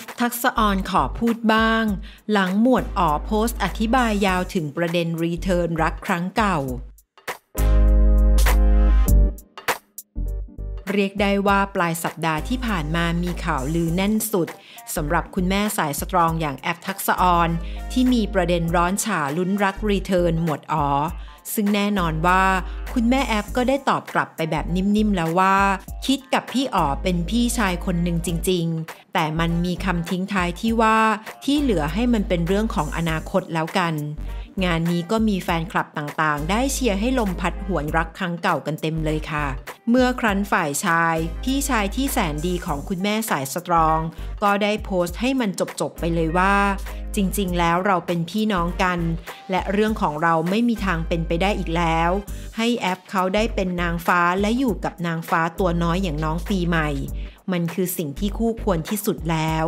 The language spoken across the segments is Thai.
ฟ ทักษออนขอพูดบ้าง หลังหมวดอ๋อโพสต์อธิบายยาวถึงประเด็นรีเทิร์นรักครั้งเก่า เรียกได้ว่าปลายสัปดาห์ที่ผ่านมามีข่าวลือแน่นสุดสำหรับคุณแม่สายสตรองอย่างแอปทักษออนที่มีประเด็นร้อนฉาลุ้นรักรีเทิร์นหมวดอ๋อซึ่งแน่นอนว่าคุณแม่แอฟก็ได้ตอบกลับไปแบบนิ่มๆแล้วว่า คิดกับพี่อ๋อเป็นพี่ชายคนหนึ่งจริง ๆ แต่มันมีคำทิ้งท้ายที่ว่าที่เหลือให้มันเป็นเรื่องของอนาคตแล้วกัน งานนี้ก็มีแฟนคลับต่างๆ ได้เชียร์ให้ลมพัดหวนรักครั้งเก่ากันเต็มเลยค่ะ เมื่อครั้นฝ่ายชาย พี่ชายที่แสนดีของคุณแม่สายสตรอง ก็ได้โพสต์ให้มันจบๆไปเลยว่า จริงๆ แล้วเราเป็นพี่น้องกัน และเรื่องของเราไม่มีทางเป็นไปได้อีกแล้ว ให้แอปเขาได้เป็นนางฟ้าและอยู่กับนางฟ้าตัวน้อยอย่างน้องปีใหม่ มันคือสิ่งที่คู่ควรที่สุดแล้ว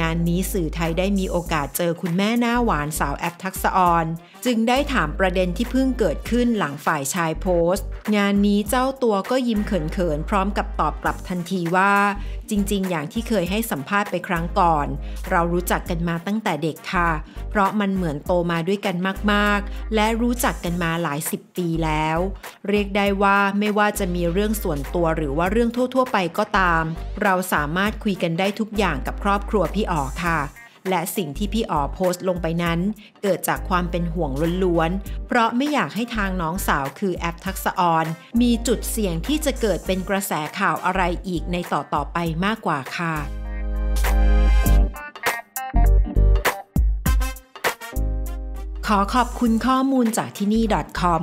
งานนี้สื่อไทยได้มีโอกาสเจอคุณแม่หน้าหวานสาวแอปทักษออน จึงได้ถามประเด็นที่เพิ่งเกิดขึ้นหลังฝ่ายชายโพสต์ งานนี้เจ้าตัวก็ยิ้มเขินๆ พร้อมกับตอบกลับทันทีว่า จริงๆ อย่างที่เคยให้สัมภาษณ์ไปครั้งก่อน เรารู้จักกันมาตั้งแต่เด็กค่ะ เพราะมันเหมือนโตมาด้วยกันมากๆ และรู้จักกันมาหลายสิบปีแล้ว เรียกได้ว่าไม่ว่าจะมีเรื่องส่วนตัวหรือว่าเรื่องทั่ว ๆ ไปก็ตาม เราสามารถคุยกันได้ทุกอย่างกับครอบครัวพี่พี่อ๋อค่ะ และสิ่งที่พี่อ๋อโพสต์ลงไปนั้น เกิดจากความเป็นห่วงล้วนๆ เพราะไม่อยากให้ทางน้องสาวคือแอปทักษออน มีจุดเสี่ยงที่จะเกิดเป็นกระแสข่าวอะไรอีกในต่อๆไปมากกว่าค่ะขอขอบคุณข้อมูลจากที่นี่ .com